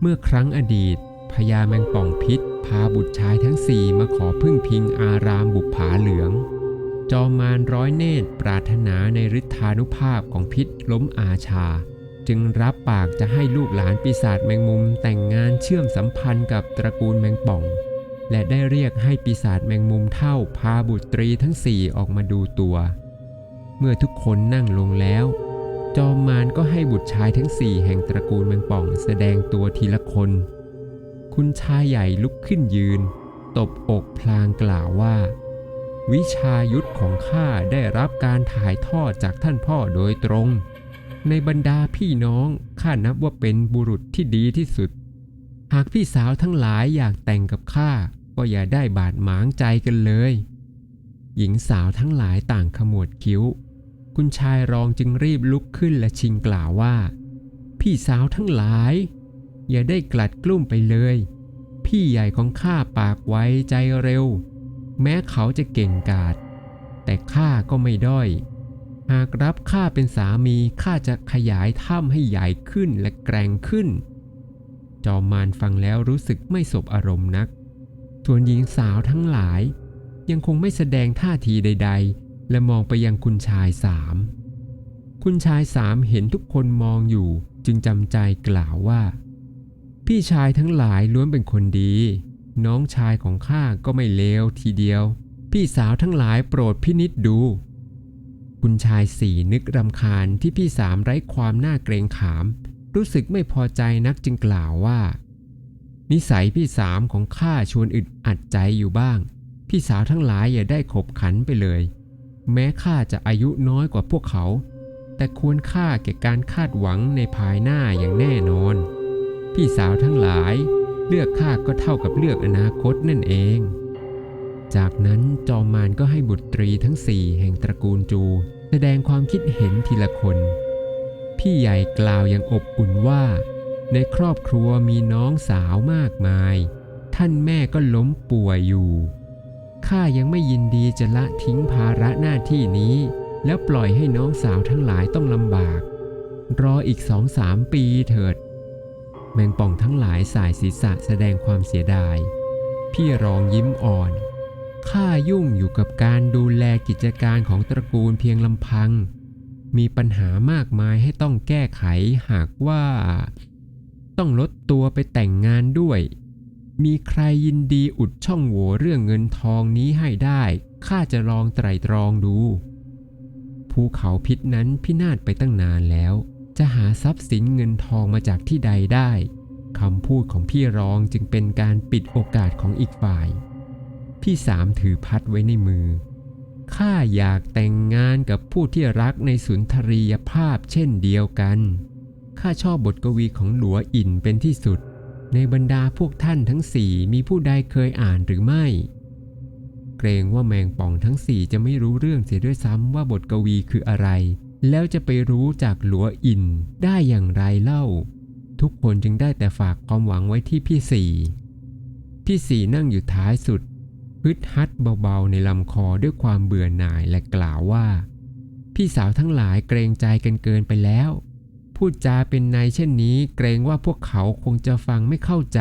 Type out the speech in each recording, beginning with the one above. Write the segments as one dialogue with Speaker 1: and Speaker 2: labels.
Speaker 1: เมื่อครั้งอดีตพญาแมงป่องพิษ พาบุตรชายทั้งสี่มาขอพึ่งพิงอารามบุปผาเหลือง จอมมารร้อยเนตรปรารถนาในฤทธานุภาพของพิษล้มอาชา จึงรับปากจะให้ลูกหลานปีศาจแมงมุมแต่งงานเชื่อมสัมพันธ์กับตระกูลแมงป่อง และได้เรียกให้ปีศาจแมงมุมเท่าพาบุตรีทั้งสี่ออกมาดูตัว เมื่อทุกคนนั่งลงแล้ว จอมมารก็ให้บุตรชายทั้งสี่แห่งตระกูลแมงป่องแสดงตัวทีละคน คุณชายใหญ่ลุกขึ้นยืน ตบอกพลางกล่าวว่า วิชายุทธของข้าได้รับการถ่ายทอดจากท่านพ่อโดยตรง ในบรรดาพี่น้องข้านับว่าเป็นบุรุษที่ดีที่สุด หากพี่สาวทั้งหลายอยากแต่งกับข้าก็อย่าได้บาดหมางใจกันเลย หญิงสาวทั้งหลายต่างขมวดคิ้ว คุณชายรองจึงรีบลุกขึ้นและชิงกล่าวว่า พี่สาวทั้งหลาย อย่าได้กลัดกลุ้มไปเลย พี่ใหญ่ของข้าปากไวใจเร็ว แม้เขาจะเก่งกาจแต่ข้าก็ไม่ด้อย หากรับข้าเป็นสามีข้าจะขยายถ้ำให้ใหญ่ขึ้นและแกร่งขึ้น จอมมารฟังแล้วรู้สึกไม่สบอารมณ์นัก ส่วนหญิงสาวทั้งหลาย ยังคงไม่แสดงท่าทีใด ๆ และมองไปยังคุณชายสาม คุณชายสามเห็นทุกคนมองอยู่จึงจำใจกล่าวว่า พี่ชายทั้งหลายล้วนเป็นคนดี น้องชายของข้าก็ไม่เลวทีเดียว พี่สาวทั้งหลายโปรดพินิษดู คุณชายสี่นึกรำคาญที่พี่สามไร้ความน่าเกรงขาม รู้สึกไม่พอใจนักจึงกล่าวว่า นิสัยพี่สามของข้าชวนอึดอัดใจอยู่บ้าง พี่สาวทั้งหลายอย่าได้ขบขันไปเลย แม้ข้าจะอายุน้อยกว่าพวกเขา แต่ควรค่าแก่การคาดหวังในภายหน้าอย่างแน่นอน พี่สาวทั้งหลายเลือกข้าก็เท่ากับเลือกอนาคตนั่นเอง จากนั้นจอมมารก็ให้บุตรีทั้งสี่แห่งตระกูลจู แสดงความคิดเห็นทีละคน พี่ใหญ่กล่าวอย่างอบอุ่นว่า ในครอบครัวมีน้องสาวมากมาย ท่านแม่ก็ล้มป่วยอยู่ ข้ายังไม่ยินดีจะละทิ้งภาระหน้าที่นี้ แล้วปล่อยให้น้องสาวทั้งหลายต้องลำบาก รออีกสองสามปีเถิด แมงป่องทั้งหลายสายศีรษะแสดงความเสียดาย พี่รองยิ้มอ่อน ข้ายุ่งอยู่กับการดูแลกิจการของตระกูลเพียงลำพัง มีปัญหามากมายให้ต้องแก้ไขหากว่า ต้องลดตัวไปแต่งงานด้วย มีใครยินดีอุดช่องโหว่เรื่องเงินทองนี้ให้ได้ ข้าจะลองไตรตรองดู ภูเขาพิษนั้นพินาศไปตั้งนานแล้ว จะหาทรัพย์สินเงินทองมาจากที่ใดได้คำพูดของพี่รองจึงเป็นการปิดโอกาสของอีกฝ่าย พี่สามถือพัดไว้ในมือ ข้าอยากแต่งงานกับผู้ที่รักในสุนทรียภาพเช่นเดียวกัน ข้าชอบบทกวีของหลัวอินเป็นที่สุด ในบรรดาพวกท่านทั้งสี่มีผู้ใดเคยอ่านหรือไม่ เกรงว่าแมงป่องทั้งสี่จะไม่รู้เรื่องเสียด้วยซ้ำว่าบทกวีคืออะไร แล้วจะไปรู้จากหลัวอินได้อย่างไรเล่า ทุกคนจึงได้แต่ฝากความหวังไว้ที่พี่สี่พี่สี่นั่งอยู่ท้ายสุดฮึดฮัดเบาๆในลำคอด้วยความเบื่อหน่ายและกล่าวว่า พี่สาวทั้งหลายเกรงใจกันเกินไปแล้ว พูดจาเป็นในเช่นนี้ เกรงว่าพวกเขาคงจะฟังไม่เข้าใจ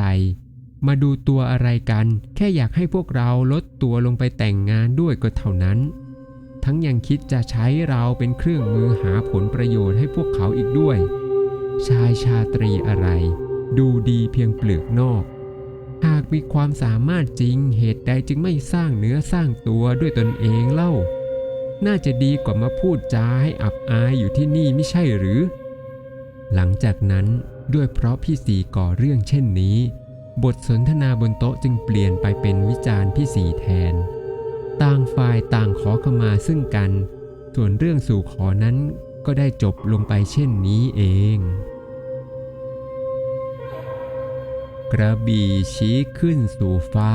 Speaker 1: มาดูตัวอะไรกัน แค่อยากให้พวกเราลดตัวลงไปแต่งงานด้วยก็เท่านั้น ทั้งยังคิดจะใช้เราเป็นเครื่องมือหาผลประโยชน์ให้พวกเขาอีกด้วย ชายชาตรีอะไร ดูดีเพียงเปลือกนอก หากมีความสามารถจริงเหตุใดจึงไม่สร้างเนื้อสร้างตัวด้วยตนเองเล่า น่าจะดีกว่ามาพูดจาให้อับอายอยู่ที่นี่ไม่ใช่หรือ หลังจากนั้นด้วยเพราะพี่สีก่อเรื่องเช่นนี้ บทสนทนาบนโต๊ะจึงเปลี่ยนไปเป็นวิจารณ์พี่สีแทน ต่างฝ่ายต่างขอขมาซึ่งกัน ส่วนเรื่องสู่ขอนั้นก็ได้จบลงไปเช่นนี้เอง กระบี่ชี้ขึ้นสู่ฟ้า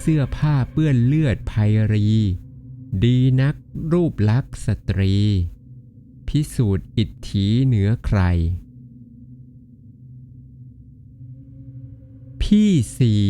Speaker 1: เสื้อผ้าเปื้อนเลือดภัยรี ดีนักรูปลักษณ์สตรี พิสูจน์อิทธิเหนือใคร พี่สี่